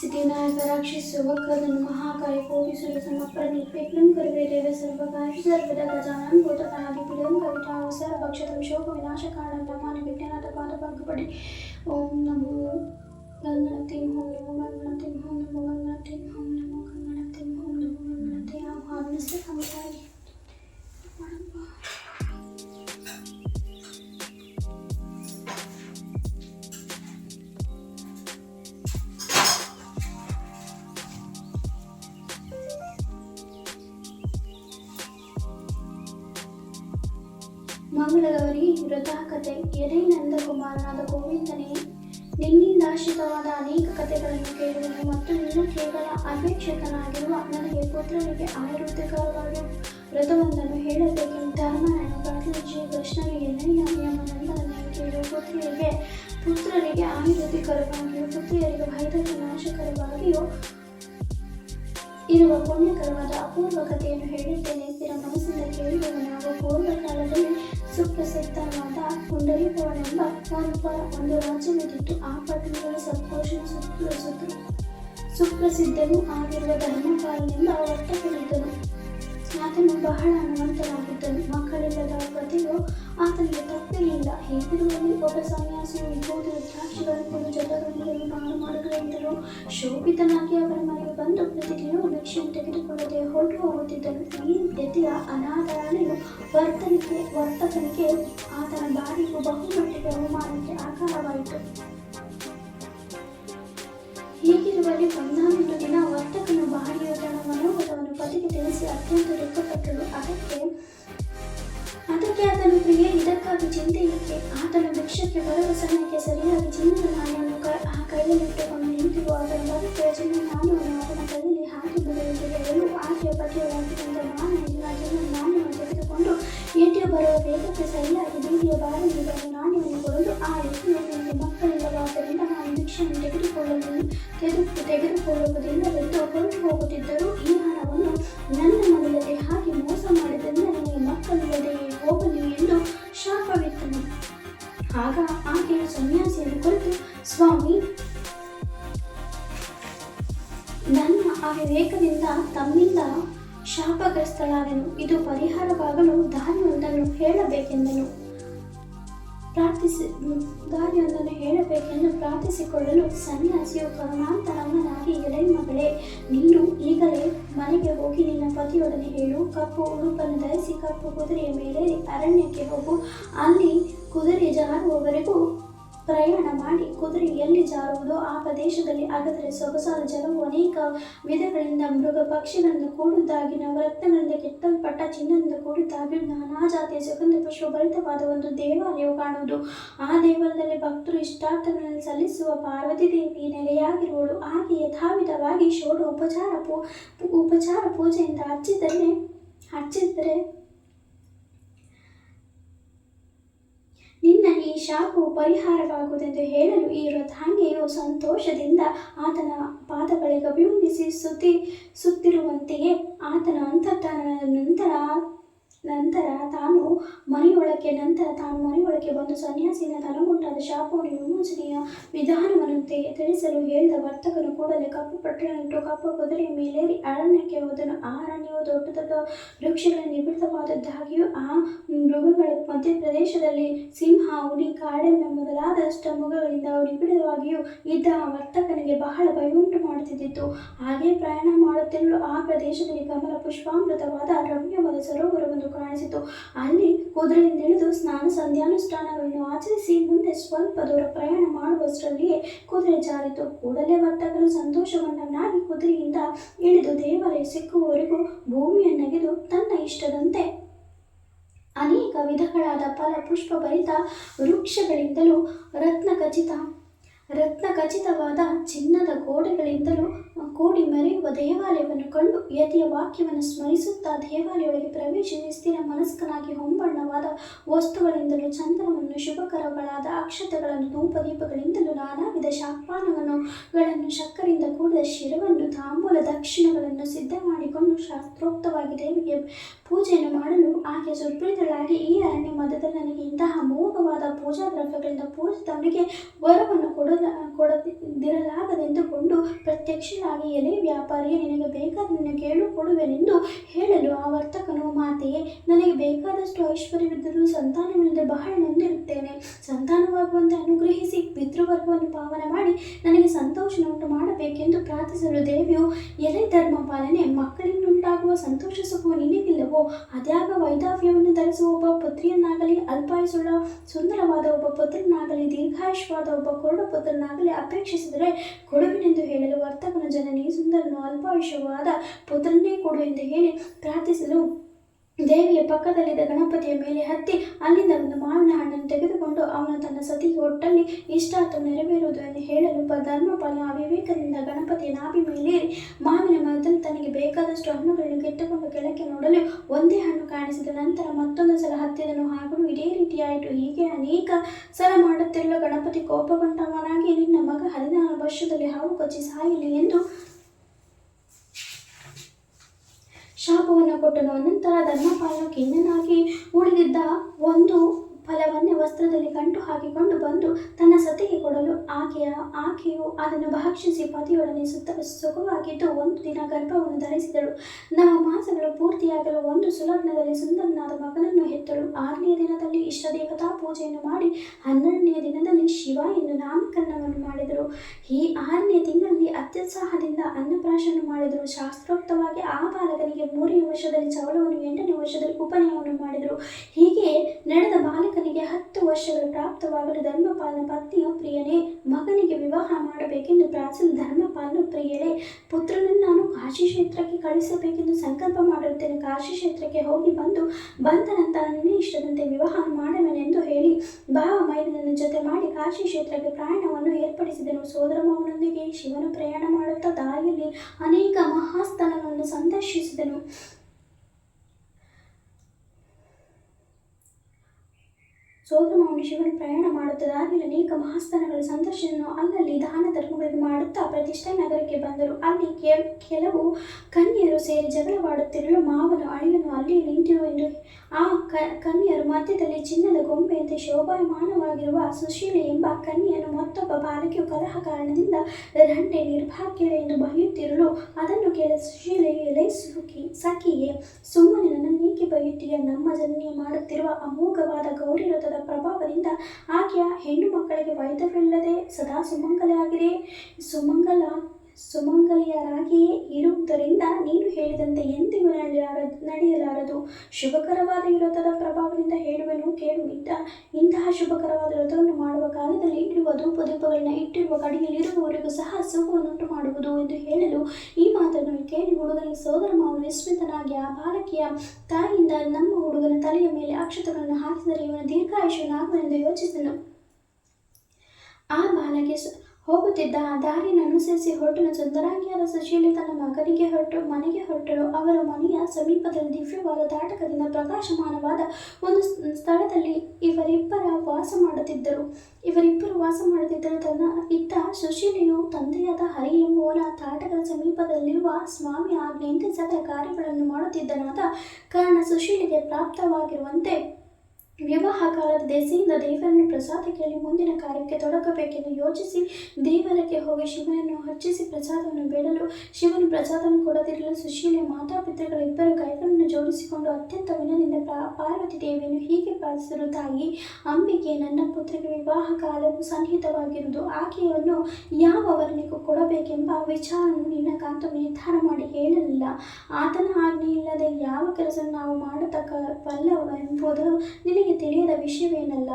सिद्धिनायकराक्षि सुवक्रतन्महाकायकोपि सुरसमप्रनिर्विघ्नं कुर्वे देव सर्वकार्य सर्वदा गजाननं भूतनादिपीडं कविठां सर्वभक्षतं शोकविनाशकारणं ब्रह्माणि विज्ञानातपादपङ्कपटि ॐ नमो गङ्गणतिं ॐ नमो गङ्गणतिं ॐ नमो गङ्गणतिं ॐ नमो गङ्गणतिं ॐ नमो गङ्गणतिं ॐ हार्नस्य कविताय ಎದೆ ನಂದಕುಮಾರನಾದ ಗೋವಿಂದನೇ ನಿನ್ನಿಂದಾಶ್ರಿತವಾದ ಅನೇಕ ಕಥೆಗಳನ್ನು ಕೇಳುವೆನು ಮತ್ತು ನಿನ್ನ ಕೇವಲ ಅಪೇಕ್ಷಿತನಾಗಿರುವ ನನಗೆ ಪುತ್ರನಿಗೆ ಆಯುರ್ವೇದಕರವಾದ ವ್ರತವೊಂದನ್ನು ಹೇಳಬೇಕೆಂದು ಧರ್ಮ ಪ್ರಾರ್ಥಿಸಿ ಕೃಷ್ಣನು ಎಣ್ಣೆಯ ನಿಯಮನಂದನನ್ನು ಪುತ್ರಿಯರಿಗೆ ಪುತ್ರರಿಗೆ ಆಯುರ್ವೇದಿಕರವಾಗಿಯೂ, ಪುತ್ರಿಯರಿಗೆ ಭಯದ ನಾಶಕರವಾಗಿಯೂ ಇರುವ ಪುಣ್ಯಕರವಾದ ಅಪೂರ್ವ ಕಥೆಯನ್ನು ಹೇಳುತ್ತೇನೆ ಮನಸ್ಸಿನ ಮನಸ್ಸಿಂದ ಕೇಳುವವನಾಗ ಪೂರ್ವ ಕಾಲದಲ್ಲಿ ಸುಪ್ರಸಿದ್ಧವಾದ ಪುಂಡರೀಕವನೆಂಬ ಒಬ್ಬ ಒಂದು ರಾಜ್ಯವಿದ್ದಿತ್ತು ಆ ಪಟ್ಟಣಗಳ ಸುತ್ತ ಸುಪ್ರಸಿದ್ಧನೂ ಆಗಿರುವ ಧರ್ಮಪಾಲನೆಂಬ ವರ್ತಕನಿದ್ದನು ಆತನು ಬಹಳ ಹಣವಂತನಾಗಿದ್ದನು ಮಕ್ಕಳಿಲ್ಲದ ಪತಿಯು ಆತನಿಗೆ ತಪ್ಪಿರಲಿಲ್ಲ ಹೀಗಿರುವಲ್ಲಿ ಒಬ್ಬ ಸನ್ಯಾಸಿಯು ವಿಭೂತಿ ರುದ್ರಾಕ್ಷಿಗಳನ್ನು ಮಾಡು ಮಾಡುಗಳಿಂದಲೂ ಶೋಭಿತನಾಗಿ ಅವರ ಮನೆಗೆ ಬಂದು ಪ್ರತಿದಿನವೂ ಭಿಕ್ಷೆಯನ್ನು ತೆಗೆದುಕೊಳ್ಳದೆ ಹೊರಟು ಹೋಗುತ್ತಿದ್ದನು ಈ ವ್ಯತಿಯ ಅನಾದರಣೆಯು ವರ್ತನಿಗೆ, ವರ್ತಕನಿಗೆ ಆತನ ಬಾಡಿಗೂ ಬಹುಮಟ್ಟಿಗೆ ಅವಮಾನಕ್ಕೆ ಆಕಾರವಾಯಿತು. ಹೀಗಿರುವಲ್ಲಿ ಒಂದಾನೊಂದು ದಿನ ವರ್ತಕನು ಬಾಡಿಯ ತನ್ನ ಮನೋಗತವನ್ನು ಪತಿಗೆ ತಿಳಿಸಿ ಅತ್ಯಂತ ದುಃಖಪಟ್ಟಳು. ಅದಕ್ಕೆ ಅದಕ್ಕೆ ಆತನ ಪ್ರಿಯೆ, ಇದಕ್ಕಾಗಿ ಚಿಂತೆ ಏಕೆ ಆತನ ಭಿಕ್ಷಕ್ಕೆ ಬರುವ ಸಮಯಕ್ಕೆ ಸರಿಯಾಗಿ ಚಿನ್ನದ ನಾಣ್ಯವನ್ನು ಆ ಕೈಯಲ್ಲಿಟ್ಟುಕೊಂಡು ನಿಂತಿರುವ ಆತನ ಬದುಕಿನ ಪ್ರಾರ್ಥಿಸಿ ದಾರಿಯೊಂದನ್ನು ಹೇಳಬೇಕೆಂದು ಪ್ರಾರ್ಥಿಸಿಕೊಳ್ಳಲು ಸನ್ಯಾಸಿಯು ಕರುಣಾಂತರಮ್ಮನಾಗಿ ಎಳೆ ಮಗಳೇ, ನೀನು ಈಗಲೇ ಮನೆಗೆ ಹೋಗಿ ನಿನ್ನ ಪತಿಯೊಡನೆ ಹೇಳು, ಕಪ್ಪು ಉಡುಪನ್ನು ಧರಿಸಿ, ಕಪ್ಪು ಕುದುರೆಯ ಮೇಲೆ ಅರಣ್ಯಕ್ಕೆ ಹೋಗು, ಅಲ್ಲಿ ಕುದುರೆ ಜಾರುವವರೆಗೂ ಪ್ರಯಾಣ ಮಾಡಿ ಕುದುರೆ ಎಲ್ಲಿ ಜಾರುವುದೋ ಆ ಪ್ರದೇಶದಲ್ಲಿ ಅಗದರೆ ಸೊಗಸಾದ ಜಲವು ಅನೇಕ ವಿಧಗಳಿಂದ ಮೃಗ ಪಕ್ಷಿಗಳಿಂದ ಕೂಡುವುದಾಗಿ ನವರತ್ನಗಳಿಂದ ಕೆತ್ತಲ್ಪಟ್ಟ ಚಿನ್ನದಿಂದ ಕೂಡಿದ್ದಾಗಿ ನಾನಾ ಜಾತಿಯ ಸುಗಂಧ ಪುಷ್ಪಭರಿತವಾದ ಒಂದು ದೇವಾಲಯವು ಕಾಣುವುದು. ಆ ದೇವಾಲಯದಲ್ಲಿ ಭಕ್ತರು ಇಷ್ಟಾರ್ಥಗಳನ್ನು ಸಲ್ಲಿಸುವ ಪಾರ್ವತಿ ದೇವಿ ನೆಲೆಯಾಗಿರುವಳು. ಹಾಗೆ ಯಥಾವಿಧವಾಗಿ ಷೋಡ ಉಪಚಾರ ಪೂ ಉಪಚಾರ ಪೂಜೆಯಿಂದ ಅರ್ಚಿದರೆ ಅರ್ಚಿದರೆ ನಿನ್ನ ಈ ಶಾಪು ಪರಿಹಾರವಾಗುವುದೆಂದು ಹೇಳಲು ಈ ವೃದ್ಧಾಂಗಿಯು ಸಂತೋಷದಿಂದ ಆತನ ಪಾದಗಳಿಗೆ ಅಭಿವಂದಿಸಿ ಸುತ್ತಿ ಸುತ್ತಿರುವಂತೆಯೇ ಆತನ ಅಂತರ್ಧಾನದ ನಂತರ ನಂತರ ತಾನು ಮನೆಯೊಳಕ್ಕೆ, ನಂತರ ತಾನು ಮನೆಯೊಳಕ್ಕೆ ಬಂದು ಸನ್ಯಾಸಿನ ತನಗುಂಟಾದ ಶಾಪವನ್ನು ವಿಮೋಚನೆಯ ವಿಧಾನವನ್ನು ತಿಳಿಸಲು ಹೇಳಿದ ವರ್ತಕನು ಕೂಡಲೇ ಕಪ್ಪು ಪಟ್ಟಣವಿಟ್ಟು ಕಪ್ಪು ಕುದುರೆಯ ಮೇಲೇರಿ ಅರಣ್ಯಕ್ಕೆ ಹೋದನು. ಆ ಅರಣ್ಯವು ದೊಡ್ಡ ದೊಡ್ಡ ವೃಕ್ಷಗಳ ನಿಬಿಡವಾದದ್ದಾಗಿಯೂ ಆ ಮೃಗಗಳ ಮಧ್ಯಪ್ರದೇಶದಲ್ಲಿ ಸಿಂಹ ಹುಲಿ ಕಾಡೆಮ್ಮೆ ಮೊದಲಾದಷ್ಟು ಮೃಗಗಳಿಂದ ನಿಬಿಡಿತವಾಗಿಯೂ ಇದ್ದ ಆ ವರ್ತಕನಿಗೆ ಬಹಳ ಭಯವುಂಟು ಮಾಡುತ್ತಿದ್ದಿತು ಹಾಗೆ ಪ್ರಯಾಣ ಮಾಡುತ್ತಿರಲು ಆ ಪ್ರದೇಶದಲ್ಲಿ ಕಮಲ ಪುಷ್ಪಾಮೃತವಾದ ರಮ್ಯವಾದ ಸರೋವರವೊಂದು ಕಾಣಿಸಿತು. ಅಲ್ಲಿ ಕುದುರೆಯಿಂದ ಇಳಿದು ಸ್ನಾನ, ಸಂಧ್ಯಾನುಷ್ಠಾನಗಳನ್ನು ಆಚರಿಸಿ ಮುಂದೆ ಸ್ವಲ್ಪ ದೂರ ಪ್ರಯಾಣ ಮಾಡುವಷ್ಟರಲ್ಲಿಯೇ ಕುದುರೆ ಜಾರಿತು. ಕೂಡಲೇ ವರ್ತಕನು ಸಂತೋಷವನ್ನಾಗಿ ಕುದುರೆಯಿಂದ ಇಳಿದು ದೇವಾಲಯ ಸಿಕ್ಕುವವರೆಗೂ ಭೂಮಿಯನ್ನಗೆದು ತನ್ನ ಇಷ್ಟದಂತೆ ಅನೇಕ ವಿಧಗಳಾದ ಫಲ ಪುಷ್ಪಭರಿತ ವೃಕ್ಷಗಳಿಂದಲೂ ರತ್ನಖಚಿತ ರತ್ನಖಚಿತವಾದ ಚಿನ್ನದ ಗೋಡೆಗಳಿಂದಲೂ ಕೂಡಿ ಮರೆಯುವ ದೇವಾಲಯವನ್ನು ಕಂಡು ಯತಿಯ ವಾಕ್ಯವನ್ನು ಸ್ಮರಿಸುತ್ತಾ ದೇವಾಲಯೊಳಗೆ ಪ್ರವೇಶಿಸಿ ಸ್ಥಿರ ಮನಸ್ಕನಾಗಿ ಹೊಂಬಣ್ಣವಾದ ವಸ್ತುಗಳಿಂದಲೂ ಚಂದನವನ್ನು, ಶುಭಕರಗಳಾದ ಅಕ್ಷತೆಗಳನ್ನು, ಧೂಪದೀಪಗಳಿಂದಲೂ ನಾನಾ ವಿಧ ಶಾಪಾನವನ್ನು ಗಳನ್ನು ಶಕ್ಕರಿಂದ ಕೂಡಿದ ಶಿರವನ್ನು, ತಾಂಬೂಲ ದಕ್ಷಿಣಗಳನ್ನು ಸಿದ್ಧ ಮಾಡಿಕೊಂಡು ಶಾಸ್ತ್ರೋಕ್ತವಾಗಿ ದೇವಿಗೆ ಪೂಜೆಯನ್ನು ಮಾಡಲು ಆಕೆ ಸುಪ್ರೀತಳಾಗಿ ಈ ಅರಣ್ಯ ಮಧ್ಯದಲ್ಲಿ ನನಗೆ ಇಂತಹ ಮೋಹವಾದ ಪೂಜಾ ದ್ರವ್ಯಗಳಿಂದ ಪೂಜಿತವನಿಗೆ ವರವನ್ನು ಕೊಡು ಕೊಡಲ ಕೊಡದಿರಲಾಗದೆಂದುಕೊಂಡು ಪ್ರತ್ಯಕ್ಷನಾಗಿ, ಎಲೆ ವ್ಯಾಪಾರಿಯೇ, ನಿನಗೆ ಬೇಕಾದನ್ನು ಕೇಳು, ಕೊಡುವೆನೆಂದು ಹೇಳಲು ಆ ವರ್ತಕನು ಮಾತೆಯೇ, ನನಗೆ ಬೇಕಾದಷ್ಟು ಐಶ್ವರ್ಯವಿದ್ದರೂ ಸಂತಾನವಿಲ್ಲದೆ ಬಹಳ ಸಂತಾನವಾಗುವಂತೆ ಅನುಗ್ರಹಿಸಿ ಪಿತೃವರ್ಗವನ್ನು ಪಾವನ ಮಾಡಿ ನನಗೆ ಸಂತೋಷವನ್ನುಂಟು ಮಾಡಬೇಕೆಂದು ಪ್ರಾರ್ಥಿಸಲು ದೇವಿಯು ಎಲೆ ಧರ್ಮ ಪಾಲನೆ ಮಕ್ಕಳಿಂದುಂಟಾಗುವ ಸಂತೋಷ ಸುಖವು ನಿನಗಿಲ್ಲವೋ ಅದ್ಯಾಗ ವೈದಾವ್ಯವನ್ನು ಧರಿಸುವ ಒಬ್ಬ ಪುತ್ರಿಯನ್ನಾಗಲಿ, ಅಲ್ಪಾಯಿಸುಳ್ಳ ಸುಂದರವಾದ ಒಬ್ಬ ಪುತ್ರನಾಗಲಿ, ದೀರ್ಘಾಯುಷವಾದ ಒಬ್ಬ ಕೊರಡು ಪುತ್ರನಾಗಲಿ ಅಪೇಕ್ಷಿಸಿದರೆ ಕೊಡುವಿನೆಂದು ಹೇಳಲು ವರ್ತಕನ ಜನನಿ ಸುಂದರನು ಅಲ್ಪಾಯುಷವಾದ ಪುತ್ರನೇ ಕೊಡು ಎಂದು ಹೇಳಿ ಪ್ರಾರ್ಥಿಸಲು ದೇವಿಯ ಪಕ್ಕದಲ್ಲಿದ್ದ ಗಣಪತಿಯ ಮೇಲೆ ಹತ್ತಿ ಅಲ್ಲಿಂದ ಒಂದು ಮಾವಿನ ಹಣ್ಣನ್ನು ತೆಗೆದುಕೊಂಡು ಅವನು ತನ್ನ ಸತಿ ಒಟ್ಟಲ್ಲಿ ಇಷ್ಟಾರ್ಥ ನೆರವೇರುವುದು ಎಂದು ಹೇಳಲು ಧರ್ಮಪಾಲ ಅವಿವೇಕದಿಂದ ಗಣಪತಿಯ ನಾಭಿ ಮೇಲೇರಿ ಮಾವಿನ ಮರದಲ್ಲಿ ತನಗೆ ಬೇಕಾದಷ್ಟು ಹಣ್ಣುಗಳನ್ನು ಕೆಟ್ಟುಕೊಂಡು ಕೆಳಕ್ಕೆ ನೋಡಲು ಒಂದೇ ಹಣ್ಣು ಕಾಣಿಸಿದ ನಂತರ ಮತ್ತೊಂದು ಸಲ ಹತ್ತಿದನು. ಹಾಗೂ ಇದೇ ರೀತಿಯಾಯಿತು. ಹೀಗೆ ಅನೇಕ ಸಲ ಮಾಡುತ್ತಿರಲು ಗಣಪತಿ ಕೋಪಗೊಂಡವನಾಗಿ ನಿನ್ನ ಮಗ ಹದಿನಾರು ವರ್ಷದಲ್ಲಿ ಹಾವು ಕಚ್ಚಿ ಸಾಯಲಿ ಎಂದು ಶಾಪವನ್ನು ಕೊಟ್ಟನು. ಅನಂತರ ಧರ್ಮಪಾಲನು ಉಳಿದಿದ್ದ ಒಂದು ಫಲವನ್ನೇ ವಸ್ತ್ರದಲ್ಲಿ ಗಂಟು ಹಾಕಿಕೊಂಡು ಬಂದು ತನ್ನ ಸತಿಗೆ ಕೊಡಲು ಆಕೆಯ, ಆಕೆಯು ಅದನ್ನು ಭಕ್ಷಿಸಿ ಪತಿಯೊಡನೆ ಸುತ್ತ, ಸುಖವಾಗಿದ್ದು ಒಂದು ದಿನ ಗರ್ಭವನ್ನು ಧರಿಸಿದಳು. ನಮ್ಮ ಮಾಸಗಳು ಪೂರ್ತಿಯಾಗಲು ಒಂದು ಸುಲಗ್ನದಲ್ಲಿ ಸುಂದರನಾದ ಮಗನನ್ನು ಹೆತ್ತಳು. ಆರನೇ ದಿನದಲ್ಲಿ ಇಷ್ಟ ದೇವತಾ ಪೂಜೆಯನ್ನು ಮಾಡಿ, ಹನ್ನೆರಡನೆಯ ದಿನದಲ್ಲಿ ಶಿವ ಎಂದು ನಾಮಕರಣವನ್ನು ಮಾಡಿದರು. ಈ ಆರನೇ ತಿಂಗಳಲ್ಲಿ ಅತ್ಯುತ್ಸಾಹದಿಂದ ಅನ್ನಪ್ರಾಶನ ಮಾಡಿದರು. ಶಾಸ್ತ್ರೋಕ್ತವಾಗಿ ಆ ಬಾಲಕನಿಗೆ ಮೂರನೇ ವರ್ಷದಲ್ಲಿ ಚವಳವನ್ನು ಎಂಟನೇ ವರ್ಷದಲ್ಲಿ ಉಪನಯವನ್ನು ಮಾಡಿದರು. ಹೀಗೆ ನಡೆದ ಬಾಲಕನಿಗೆ ಹತ್ತು ವರ್ಷಗಳು ಪ್ರಾಪ್ತವಾಗಲು ಧರ್ಮಪಾಲನ ಪತ್ನಿಯು ಪ್ರಿಯನೇ, ಮಗನಿಗೆ ವಿವಾಹ ಮಾಡಬೇಕೆಂದು ಪ್ರಾಚೀನ ಧರ್ಮಪಾಲನು ಪ್ರಿಯಳೇ, ಪುತ್ರನನ್ನು ನಾನು ಕಾಶಿ ಕ್ಷೇತ್ರಕ್ಕೆ ಕಳಿಸಬೇಕೆಂದು ಸಂಕಲ್ಪ ಮಾಡಿರುತ್ತೇನೆ ಕಾಶಿ ಕ್ಷೇತ್ರಕ್ಕೆ ಹೋಗಿ ಬಂದು ಬಂದ ನಂತರ ನಿನ್ನೆ ಇಷ್ಟದಂತೆ ವಿವಾಹ ಮಾಡುವೆನೆಂದು ಹೇಳಿ ಭಾವ ಮೈನನ್ನು ಜೊತೆ ಮಾಡಿ ಕಾಶಿ ಕ್ಷೇತ್ರಕ್ಕೆ ಪ್ರಯಾಣವನ್ನು ಏರ್ಪಡಿಸಿದನು. ಸೋದರ ಮಾವನೊಂದಿಗೆ ಶಿವನು ಪ್ರಯಾಣ ಮಾಡುತ್ತಾ ದಾರಿಯಲ್ಲಿ ಅನೇಕ ಮಹಾಸ್ಥಾನವನ್ನು ಸಂದರ್ಶಿಸಿದನು. ಸೋದರಮಾವನು ಶಿವನು ಪ್ರಯಾಣ ಮಾಡುತ್ತದೆ. ದಾರಿಯಲ್ಲಿ ಅನೇಕ ಮಹಾಸ್ಥಾನಗಳ ಸಂದರ್ಶನವನ್ನು ಅಲ್ಲಲ್ಲಿ ದಾನ ಧರ್ಮಗಳನ್ನು ಮಾಡುತ್ತಾ ಪ್ರತಿಷ್ಠಾ ನಗರಕ್ಕೆ ಬಂದರು. ಅಲ್ಲಿ ಕೆಲವು ಕನ್ಯರು ಸೇರಿ ಜಗಳವಾಡುತ್ತಿರಲು ಮಾವನು ಅಳಿಯನು ಅಲ್ಲಿ ನಿಂತಿರು ಎಂದು ಆ ಕನ್ಯರು ಮಧ್ಯದಲ್ಲಿ ಚಿನ್ನದ ಗೊಂಬೆಯಂತೆ ಶೋಭಾಯಮಾನವಾಗಿರುವ ಸುಶೀಲೆ ಎಂಬ ಕನ್ಯನು ಮತ್ತೊಬ್ಬ ಬಾಲಕಿಯು ಕಲಹ ಕಾರಣದಿಂದ ರಂಟೆ ನಿರ್ಭಾಗ್ಯಳೆ ಎಂದು ಬಯುತ್ತಿರಲು ಅದನ್ನು ಕೇಳ ಸುಶೀಲೆಯು ಎಲೆ ಸುಖಿ ಸಖಿಯೇ ನಮ್ಮ ಜನನಿ ಮಾಡುತ್ತಿರುವ ಅಮೋಘವಾದ ಗೌರಿ ವ್ರತದ ಪ್ರಭಾವದಿಂದ ಆಕೆಯ ಹೆಣ್ಣು ಮಕ್ಕಳಿಗೆ ವೈದ್ಯವಿಲ್ಲದೆ ಸದಾ ಸುಮಂಗಲೆಯಾಗಿದೆ ಸುಮಂಗಲ ಸುಮಂಗಲಿಯರಾಗಿಯೇ ಇರುವುದರಿಂದ ನೀನು ಹೇಳಿದಂತೆ ಎಂದಿಗೂ ನಡೆಯಲಾರ, ನಡೆಯಲಾರದು. ಶುಭಕರವಾದ ವ್ರತದ ಪ್ರಭಾವದಿಂದ ಹೇಳುವೆನು, ಕೇಳು. ಇಂಥ, ಇಂತಹ ಶುಭಕರವಾದ ವ್ರತವನ್ನು ಮಾಡುವ ಕಾಲದಲ್ಲಿ ಇಟ್ಟಿರುವ ಧೂಪ ದೀಪಗಳನ್ನ ಇಟ್ಟಿರುವ ಕಡೆಯಲ್ಲಿರುವವರೆಗೂ ಸಹ ಸುಖವನ್ನುಂಟು ಮಾಡುವುದು ಎಂದು ಹೇಳಲು ಈ ಮಾತನ್ನು ಕೇಳಿ ಹುಡುಗನಿಗೆ ಸೋದರ ಮಾವನು ವಿಸ್ಮಿತನಾಗಿ ಆ ಬಾಲಕಿಯ ತಾಯಿಯಿಂದ ನಮ್ಮ ಹುಡುಗನ ತಲೆಯ ಮೇಲೆ ಅಕ್ಷತಗಳನ್ನು ಹಾಕಿದರೆ ಇವನ ದೀರ್ಘಾಯುಷನಾಗುವನೆಂದು ಯೋಚಿಸಿದನು. ಆ ಬಾಲಕಿ ಹೋಗುತ್ತಿದ್ದ ಆ ದಾರಿಯನ್ನು ಅನುಸರಿಸಿ ಹೊರಟನು ಸುಂದರಾಂಗಿಯಾದ ಸುಶೀಲೆ ತನ್ನ ಮಗನಿಗೆ ಹೊರಟು ಮನೆಗೆ ಹೊರಟಳು ಅವರ ಮನೆಯ ಸಮೀಪದಲ್ಲಿ ದಿವ್ಯವಾದ ತಾಟಕದಿಂದ ಪ್ರಕಾಶಮಾನವಾದ ಒಂದು ಸ್ಥಳದಲ್ಲಿ ಇವರಿಬ್ಬರ ವಾಸ ಮಾಡುತ್ತಿದ್ದರು. ಇವರಿಬ್ಬರು ವಾಸ ಮಾಡುತ್ತಿದ್ದರು ತನ್ನ ಇತ್ತ ಸುಶೀಲೆಯು ತಂದೆಯಾದ ಹರಿ ಎಂಬುವನ ತಾಟಕದ ಸಮೀಪದಲ್ಲಿರುವ ಸ್ವಾಮಿ ಆಗ್ನೆಯಿಂದ ಸಕಲ ಕಾರ್ಯಗಳನ್ನು ಮಾಡುತ್ತಿದ್ದನಾದ ಕಾರಣ ಸುಶೀಲೆಗೆ ಪ್ರಾಪ್ತವಾಗಿರುವಂತೆ ವಿವಾಹ ಕಾಲದ ದೆಸೆಯಿಂದ ದೇವರನ್ನು ಪ್ರಸಾದ ಕೇಳಿ ಮುಂದಿನ ಕಾರ್ಯಕ್ಕೆ ತೊಡಗಬೇಕೆಂದು ಯೋಚಿಸಿ ದೇವರಕ್ಕೆ ಹೋಗಿ ಶಿವನನ್ನು ಅರ್ಚಿಸಿ ಪ್ರಸಾದವನ್ನು ಬೇಡಲು ಶಿವನು ಪ್ರಸಾದವನ್ನು ಕೊಡದಿರಲು ಸುಶೀಲೆ ಮಾತಾಪಿತೃಗಳಿಬ್ಬರು ಕೈಗಳನ್ನು ಜೋಡಿಸಿಕೊಂಡು ಅತ್ಯಂತ ವಿನದಿಂದ ಪಾರ್ವತಿ ದೇವಿಯನ್ನು ಹೀಗೆ ಪ್ರಾರ್ಥಿಸಲು ತಾಯಿ, ಅಂಬಿಕೆ ನನ್ನ ಪುತ್ರಿಗೆ ವಿವಾಹ ಕಾಲವು ಸನ್ನಿಹಿತವಾಗಿರುವುದು. ಆಕೆಯನ್ನು ಯಾವ ವರ್ಣಿಗೂ ಕೊಡಬೇಕೆಂಬ ವಿಚಾರವನ್ನು ನಿನ್ನ ಕಾಂತ ನಿರ್ಧಾರ ಮಾಡಿ ಹೇಳಲಿಲ್ಲ. ಆತನ ಆಜ್ಞೆ ಇಲ್ಲದೆ ಯಾವ ಕೆಲಸ ನಾವು ಮಾಡತಕ್ಕ ಮಾಡತಕ್ಕವಲ್ಲವೆಂಬುದು ನಿನಗೆ ತಿಳಿಯದ ವಿಷಯವೇನಲ್ಲ?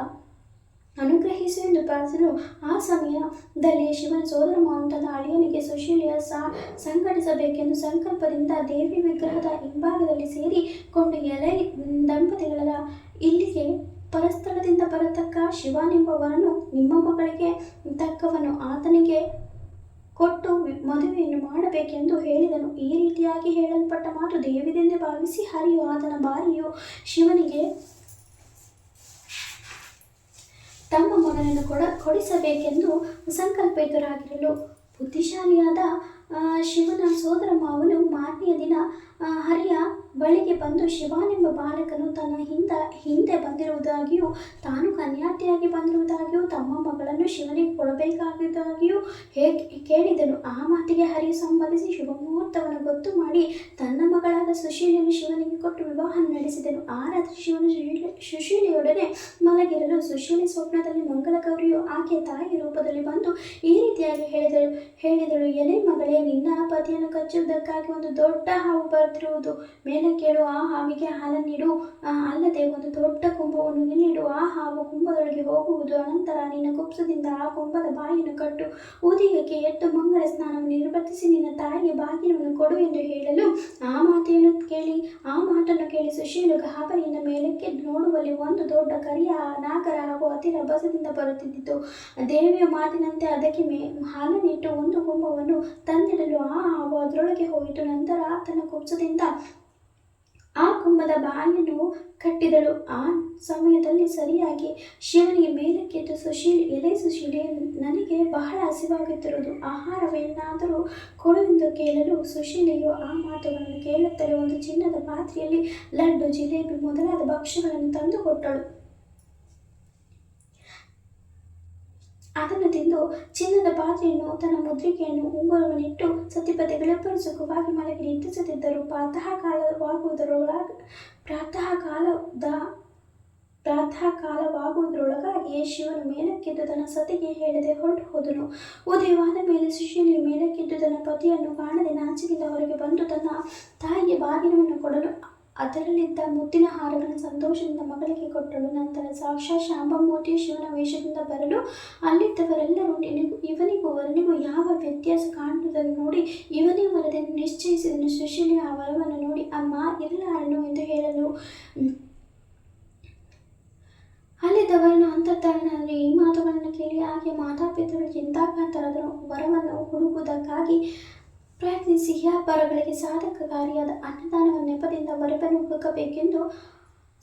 ಅನುಗ್ರಹಿಸು ಎಂದು ಪ್ರಾರ್ಥಿಸಲು ಆ ಸಮಯದಲ್ಲಿ ಶಿವನ ಸೋದರ ಮಾವಂತದ ಅಳಿಯನಿಗೆ ಸುಶೀಲಿಯ ಸಾ ಸಂಘಟಿಸಬೇಕೆಂದು ಸಂಕಲ್ಪದಿಂದ ದೇವಿ ವಿಗ್ರಹದ ಹಿಂಭಾಗದಲ್ಲಿ ಸೇರಿಕೊಂಡು ಎಲೆ ದಂಪತಿಗಳ ಇಲ್ಲಿಗೆ ಪರಸ್ಥಳದಿಂದ ಬರತಕ್ಕ ಶಿವನೆಂಬವರನ್ನು ನಿಮ್ಮ ಮಗಳಿಗೆ ತಕ್ಕವನು ಆತನಿಗೆ ಕೊಟ್ಟು ಮದುವೆಯನ್ನು ಮಾಡಬೇಕೆಂದು ಹೇಳಿದನು. ಈ ರೀತಿಯಾಗಿ ಹೇಳಲ್ಪಟ್ಟ ಮಾತು ದೇವಿದೆಂದು ಭಾವಿಸಿ ಹರಿಯು ಆತನ ಬಾರಿಯು ಶಿವನಿಗೆ ತಮ್ಮ ಮಗನನ್ನು ಕೊಡ ಕೊಡಿಸಬೇಕೆಂದು ಸಂಕಲ್ಪಿತರಾಗಿರಲು ಬುದ್ಧಿಶಾಲಿಯಾದ ಶಿವನ ಸೋದರ ಮಾವನು ಮಾರನೆಯ ದಿನ ಹರಿಯ ಬಳಿಗೆ ಬಂದು ಶಿವನೆಂಬ ಬಾಲಕನು ತನ್ನ ಹಿಂದ, ಹಿಂದೆ ಬಂದಿರುವುದಾಗಿಯೂ, ತಾನು ಕನ್ಯಾತಿಯಾಗಿ ಬಂದಿರುವುದಾಗಿಯೂ, ತಮ್ಮ ಮಗಳನ್ನು ಶಿವನಿಗೆ ಕೊಡಬೇಕಾಗಿದ್ದಾಗಿಯೂ ಹೇಗೆ ಕೇಳಿದನು. ಆ ಮಾತಿಗೆ ಹರಿ ಸಂಬಂಧಿಸಿ ಶುಭ ಗೊತ್ತು ಮಾಡಿ ತನ್ನ ಮಗಳಾದ ಸುಶೀಲೆಯನ್ನು ಶಿವನಿಗೆ ಕೊಟ್ಟು ವಿವಾಹ ನಡೆಸಿದನು. ಆ ರಾತ್ರಿ ಶಿವನು ಸುಶೀಲೆ ಸುಶೀಲೆಯೊಡನೆ ಮಲಗಿರಲು ಸುಶೀಲೆ ಸ್ವಪ್ನದಲ್ಲಿ ಮಂಗಳಗೌರಿಯು ಆಕೆಯ ತಾಯಿಯ ರೂಪದಲ್ಲಿ ಬಂದು ಈ ರೀತಿಯಾಗಿ ಹೇಳಿದಳು. ಹೇಳಿದಳು, ಎಲೆ ಮಗಳೇ, ನಿನ್ನ ಪತಿಯನ್ನು ಕಚ್ಚುವುದಕ್ಕಾಗಿ ಒಂದು ದೊಡ್ಡ ಹಾವು ಬರ್ತಿರುವುದು ಮೇಲೆ ಕೇಳು, ಆ ಹಾವಿಗೆ ಹಾಲನ್ನಿಡು. ಅಲ್ಲದೆ ಒಂದು ದೊಡ್ಡ ಕುಂಭವನ್ನು ಇಲ್ಲಿಡು ಆ ಹಾವು ಕುಂಭದೊಳಗೆ ಹೋಗುವುದು. ಅನಂತರ ನಿನ್ನ ಕುಪ್ಸದಿಂದ ಆ ಕುಂಭದ ಬಾಯಿಯನ್ನು ಕಟ್ಟು. ಊದಿಗೆಗೆ ಎತ್ತು ಮಂಗಳ ಸ್ನಾನವನ್ನು ನಿರ್ವರ್ತಿಸಿ ನಿನ್ನ ತಾಯಿಗೆ ಬಾಗಿಲವನ್ನು ಕೊಡು ಎಂದು ಹೇಳಲು ಆ ಮಾತೆಯನ್ನು ಕೇಳಿ? ಆ ಮಾತನ್ನು ಕೇಳಿ ಸುಶೀಲು ಗಾಬರಿಯಿಂದ ಮೇಲಕ್ಕೆ ನೋಡುವಲ್ಲಿ ಒಂದು ದೊಡ್ಡ ಕರಿಯ ನಾಗರ ಹಾಗೂ ಅತಿ ರಭಸದಿಂದ ಬರುತ್ತಿದ್ದಿತು. ದೇವಿಯ ಮಾತಿನಂತೆ ಅದಕ್ಕೆ ಮೇ, ಹಾಲನ್ನಿಟ್ಟು ಒಂದು ಕುಂಭವನ್ನು ತಂದಿಡಲು ಆ ಹಾವು ಅದರೊಳಗೆ ಹೋಯಿತು. ನಂತರ ತನ್ನ ಕುಬ್ಸದಿಂದ ಆ ಕುಂಭದ ಬಾಯನ್ನು ಕಟ್ಟಿದಳು. ಆ ಸಮಯದಲ್ಲಿ ಸರಿಯಾಗಿ ಶಿವನಿಗೆ ಮೇಲಕ್ಕೆದ್ದು ಸುಶೀಲ್, ಎಲೆ ಸುಶೀಲೆ, ನನಗೆ ಬಹಳ ಹಸಿವಾಗುತ್ತಿರುವುದು ಆಹಾರವೇನಾದರೂ ಕೊಡುವೆಂದು ಕೇಳಲು ಸುಶೀಲೆಯು ಆ ಮಾತುಗಳನ್ನು ಕೇಳುತ್ತಲೇ ಒಂದು ಚಿನ್ನದ ಪಾತ್ರೆಯಲ್ಲಿ ಲಡ್ಡು, ಜಿಲೇಬಿ ಮೊದಲಾದ ಭಕ್ಷ್ಯಗಳನ್ನು ತಂದು ಕೊಟ್ಟಳು ಅದನ್ನು ತಿಂದು ಚಿನ್ನದ ಪಾತ್ರೆಯನ್ನು, ತನ್ನ ಮುದ್ರಿಕೆಯನ್ನು ಉಂಗುರವನ್ನಿಟ್ಟು ಸತಿಪತಿಗಳಿಬ್ಬರು ಸುಖವಾಗಿ ಮಲಗಿ ನಿಂತಿಸುತ್ತಿದ್ದರು ಪ್ರಾತಃ ಕಾಲವಾಗುವುದರೊಳಗ ಪ್ರಾತಃ ಕಾಲದ ಪ್ರಾತಃ ಕಾಲವಾಗುವುದರೊಳಗಾಗಿಯೇ ಶಿವನು ಮೇಲಕ್ಕಿದ್ದು ತನ್ನ ಸತಿಗೆ ಹೇಳದೆ ಹೊರಟು ಹೋದನು ಉದಯವಾದ ಮೇಲೆ ಸುಶೀಲಿಯು ಮೇಲಕ್ಕಿದ್ದು ತನ್ನ ಪತಿಯನ್ನು ಕಾಣದೆ ನಾಚಿಕೆಯಿಂದ ಹೊರಗೆ ಬಂದು ತನ್ನ ತಾಯಿಗೆ ಬಾಗಿಲವನ್ನು ಕೊಡಲು ಅದರಲ್ಲಿದ್ದ ಮುತ್ತಿನ ಹಾರಗಳನ್ನು ಸಂತೋಷದಿಂದ ಮಗಳಿಗೆ ಕೊಟ್ಟಳು ನಂತರ ಸಾಕ್ಷಾತ್ ಶಾಂಬಮೂರ್ತಿ ಶಿವನ ವೇಷದಿಂದ ಬರಲು ಅಲ್ಲಿದ್ದವರೆಲ್ಲರೂ ಇವನಿಗೂ ವರನಿಗೂ ಯಾವ ವ್ಯತ್ಯಾಸ ಕಾಣುವುದನ್ನು ನೋಡಿ, ಇವನೇ ವರದೆಂದು ನಿಶ್ಚಯಿಸಿದನು ಸುಶೀಲಿ ಆ ವರವನ್ನು ನೋಡಿ, ಅಮ್ಮ, ಇರಲಾರನು ಎಂದು ಹೇಳಲು. ಅಲ್ಲಿದ್ದವರನ್ನು ಅಂತರ್ಧಾರನಾದರೆ ಈ ಮಾತುಗಳನ್ನು ಕೇಳಿ ಆಕೆ ಮಾತಾಪಿತರು ಚಿಂತಾಕಾಂತರಾದರು ವರವನ್ನು ಹುಡುಕುವುದಕ್ಕಾಗಿ ಪ್ರಯತ್ನಿಸಿ ವ್ಯಾಪಾರಗಳಿಗೆ ಸಾಧಕಕಾರಿಯಾದ ಅನ್ನದಾನವನ್ನು ನೆಪದಿಂದ ಹುಡುಕಬೇಕೆಂದು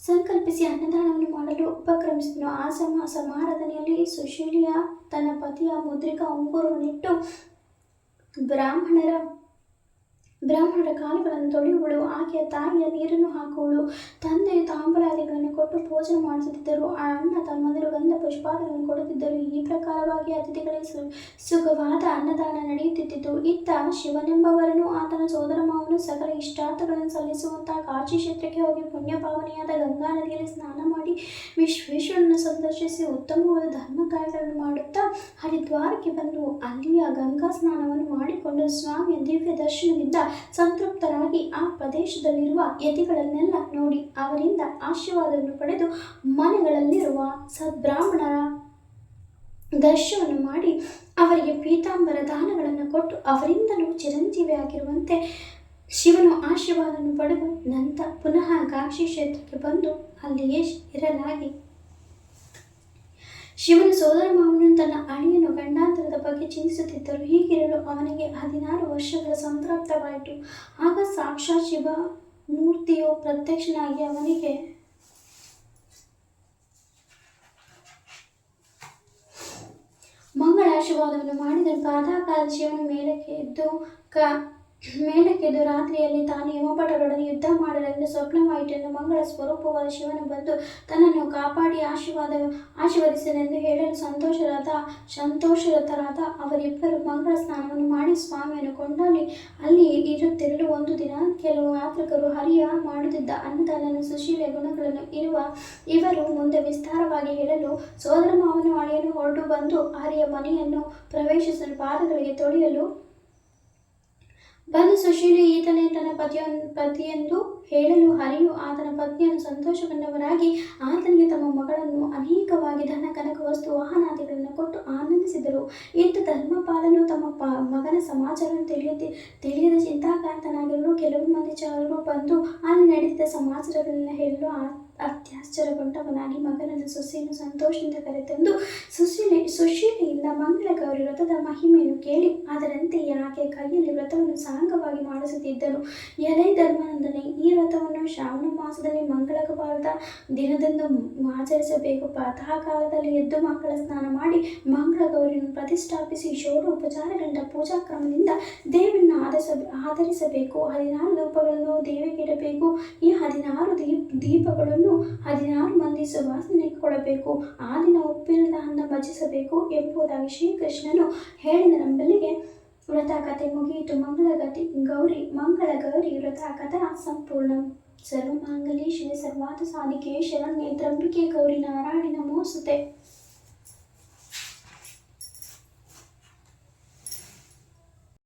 ಸಂಕಲ್ಪಿಸಿ ಅನ್ನದಾನವನ್ನು ಮಾಡಲು ಉಪಕ್ರಮಿಸಿದನು. ಆ ಸಮ ಸಮಾರಾಧನೆಯಲ್ಲಿ ಸುಶೀಲಿಯ ತನ್ನ ಪತಿಯ ಮುದ್ರಿಕಾ ಉಂಗುರವನ್ನಿಟ್ಟು ಬ್ರಾಹ್ಮಣರ ಬ್ರಾಹ್ಮಣರ ಕಾಲುಗಳನ್ನು ತೊಳೆಯುವಳು. ಆಕೆಯ ತಾಯಿಯ ನೀರನ್ನು ಹಾಕುವಳು. ತಂದೆಯ ತಾಂಬೂಲಾದಿಗಳನ್ನು ಕೊಟ್ಟು ಭೋಜನ ಮಾಡಿಸುತ್ತಿದ್ದರು. ಅಣ್ಣ ತಮ್ಮಂದಿರು ಗಂಧ ಪುಷ್ಪಾದಿಗಳನ್ನು ಕೊಡುತ್ತಿದ್ದರು. ಈ ಪ್ರಕಾರವಾಗಿ ಅತಿಥಿಗಳಿಗೆ ಸು ಸುಖವಾದ ಅನ್ನದಾನ ನಡೆಯುತ್ತಿದ್ದಿತು ಇತ್ತ ಶಿವನೆಂಬವರನು ಆತನ ಸೋದರ ಮಾವನು ಸಕಲ ಇಷ್ಟಾರ್ಥಗಳನ್ನು ಸಲ್ಲಿಸುವಂತಹ ಕಾಶಿ ಕ್ಷೇತ್ರಕ್ಕೆ ಹೋಗಿ ಪುಣ್ಯ ಪಾವನೆಯಾದ ಗಂಗಾ ನದಿಯಲ್ಲಿ ಸ್ನಾನ ಮಾಡಿ ವಿಶ್ವೇಶ್ವರನ್ನು ಸಂದರ್ಶಿಸಿ ಉತ್ತಮವಾದ ಧರ್ಮ ಕಾರ್ಯಗಳನ್ನು ಮಾಡುತ್ತಾ ಹರಿದ್ವಾರಕ್ಕೆ ಬಂದು ಅಲ್ಲಿಯ ಗಂಗಾ ಸ್ನಾನವನ್ನು ಮಾಡಿಕೊಂಡು ಸ್ವಾಮಿಯ ದಿವ್ಯ ದರ್ಶನದಿಂದ ಸಂತೃಪ್ತರಾಗಿ ಆ ಪ್ರದೇಶದಲ್ಲಿರುವ ಯತಿಗಳನ್ನೆಲ್ಲ ನೋಡಿ ಅವರಿಂದ ಆಶೀರ್ವಾದವನ್ನು ಪಡೆದು ಮನೆಗಳಲ್ಲಿರುವ ಸದ್ಬ್ರಾಹ್ಮಣರ ದರ್ಶನವನ್ನು ಮಾಡಿ ಅವರಿಗೆ ಪೀತಾಂಬರ ದಾನಗಳನ್ನು ಕೊಟ್ಟು ಅವರಿಂದಲೂ ಚಿರಂಜೀವಿಯಾಗಿರುವಂತೆ ಶಿವನು ಆಶೀರ್ವಾದವನ್ನು ಪಡೆದು ನಂತರ ಪುನಃ ಕಾಶಿ ಕ್ಷೇತ್ರಕ್ಕೆ ಬಂದು ಅಲ್ಲಿಯೇ ಇರಲಾಗಿ. ಶಿವನ ಸೋದರ ಮಾವನು ತನ್ನ ಅಣಿಯನ್ನು ಗಂಡಾಂತರದ ಬಗ್ಗೆ ಚಿಂತಿಸುತ್ತಿದ್ದರು. ಹೀಗಿರಲು ಅವನಿಗೆ ಹದಿನಾರು ವರ್ಷಗಳ ಸಂಪ್ರಾಪ್ತವಾಯಿತು ಆಗ ಸಾಕ್ಷಾತ್ ಶಿವ ಮೂರ್ತಿಯು ಪ್ರತ್ಯಕ್ಷನಾಗಿ ಅವನಿಗೆ ಮಂಗಳ ಆಶೀರ್ವಾದವನ್ನು ಪ್ರಾತಃ ಪ್ರಾತಃಕಾಲದ ಶಿವನು ಮೇಲಕ್ಕೆ ಎದ್ದು ಕ ಮೇಲಕ್ಕೆದ್ದು ರಾತ್ರಿಯಲ್ಲಿ ತಾನು ಯಮಪಟಗಳನ್ನು ಯುದ್ಧ ಮಾಡಲೆಂದು ಸ್ವಪ್ನವಾಯಿತು ಎಂದು ಮಂಗಳ ಸ್ವರೂಪವಾದ ಶಿವನು ಬಂದು ತನ್ನನ್ನು ಕಾಪಾಡಿ ಆಶೀರ್ವಾದ, ಆಶೀರ್ವದಿಸಲೆಂದು ಹೇಳಲು ಸಂತೋಷರಾದ, ಸಂತೋಷರತರಾದ ಅವರಿಬ್ಬರು ಮಂಗಳ ಸ್ನಾನವನ್ನು ಮಾಡಿ ಸ್ವಾಮಿಯನ್ನು ಕೊಂಡಲ್ಲಿ ಅಲ್ಲಿ ಇರುತ್ತಿರಲು ಒಂದು ದಿನ ಕೆಲವು ಯಾತ್ರಿಕರು ಹರಿಯ ಮಾಡುತ್ತಿದ್ದ ಅನ್ನದಾನನ ಸುಶೀಲ ಗುಣಗಳನ್ನು ಇರುವ ಇವರು ಮುಂದೆ ವಿಸ್ತಾರವಾಗಿ ಹೇಳಲು ಸೋದರ ಮಾವನ ಅಳಿಯನ್ನು ಹೊರಟು ಬಂದು ಹರಿಯ ಮನೆಯನ್ನು ಪ್ರವೇಶಿಸಲು ಪಾದಗಳಿಗೆ ತೊಳೆಯಲು ಬಂದು ಸುಶೀಲಿ ಈತನೇ ತನ್ನ ಪತಿಯ ಪತಿಯೆಂದು ಹೇಳಲು ಹರಿಯು ಆತನ ಪತ್ನಿಯನ್ನು ಸಂತೋಷಗೊಂಡವರಾಗಿ ಆತನಿಗೆ ತಮ್ಮ ಮಗಳನ್ನು ಅನೇಕವಾಗಿ ಧನ, ಕನಕ ವಸ್ತು, ವಾಹನಾದಿಗಳನ್ನು ಕೊಟ್ಟು ಆನಂದಿಸಿದರು. ಇಂಥ ಧರ್ಮಪಾಲನು ತಮ್ಮ ಪ, ಮಗನ ಸಮಾಚಾರವನ್ನು ತಿಳಿಯದೆ, ತಿಳಿಯದ ಚಿಂತಾಕಾಂತನಾಗಿರಲು ಕೆಲವು ಮಂದಿ ಜನರು ಬಂದು ಅಲ್ಲಿ ನಡೆದಿದ್ದ ಸಮಾಚಾರಗಳನ್ನು ಹೇಳಲು ಆ ಅತ್ಯಾಶ್ಚರ್ಯಗೊಂಡವನಾಗಿ ಮಗನನ್ನು ಸೊಸೆಯನ್ನು ಸಂತೋಷದಿಂದ ಕರೆತಂದು ಸುಶೀಲೆ ಸುಶೀಲೆಯಿಂದ ಮಂಗಳ ಗೌರಿ ವ್ರತದ ಮಹಿಮೆಯನ್ನು ಕೇಳಿ, ಅದರಂತೆ ಆಕೆ ಕೈಯಲ್ಲಿ ವ್ರತವನ್ನು ಸಾಂಗವಾಗಿ ಮಾಡಿಸುತ್ತಿದ್ದನು. ಎಲೆ ಧರ್ಮಾನಂದನೆ, ಈ ವ್ರತವನ್ನು ಶ್ರಾವಣ ಮಾಸದಲ್ಲಿ ಮಂಗಳವಾರದ ದಿನದಂದು ಆಚರಿಸಬೇಕು. ಪ್ರಾತಃ ಕಾಲದಲ್ಲಿ ಎದ್ದು ಮಂಗಳ ಸ್ನಾನ ಮಾಡಿ ಮಂಗಳ ಗೌರಿಯನ್ನು ಪ್ರತಿಷ್ಠಾಪಿಸಿ ಷೋಡ ಉಪಚಾರಗಳಿಂದ ಪೂಜಾ ಕ್ರಮದಿಂದ ದೇವಿಯನ್ನು ಆದರಿಸ, ಆಧರಿಸಬೇಕು. ಹದಿನಾರು ದೀಪಗಳನ್ನು ದೇವಿಗೆ ಇಡಬೇಕು. ಈ ಹದಿನಾರು ದೀಪ ದೀಪಗಳನ್ನು ಹದಿನಾರು ಮಂದಿ ಸುವಾಸನೆಗೆ ಕೊಡಬೇಕು. ಆ ದಿನ ಉಪ್ಪಿಲ್ಲದ ಅನ್ನ ಭಜಿಸಬೇಕು ಎಂಬುದಾಗಿ ಶ್ರೀಕೃಷ್ಣನು ಹೇಳಿದ ನಂಬಲಿಗೆ ವ್ರತ ಕಥೆ ಮುಗಿಯಿತು. ಮಂಗಳಗತಿ ಗೌರಿ ಮಂಗಳ ಗೌರಿ ವ್ರತ ಸಂಪೂರ್ಣ. ಸರ್ವಮಾಂಗಲಿ ಶಿವ ಸರ್ವಾದ ಸಾಧಿಕೆ ಶರಣ್ಯ ತ್ರಂಬಿಕೆ ಗೌರಿ ನಾರಾಯಣ ನಮೋಸ್ತುತೆ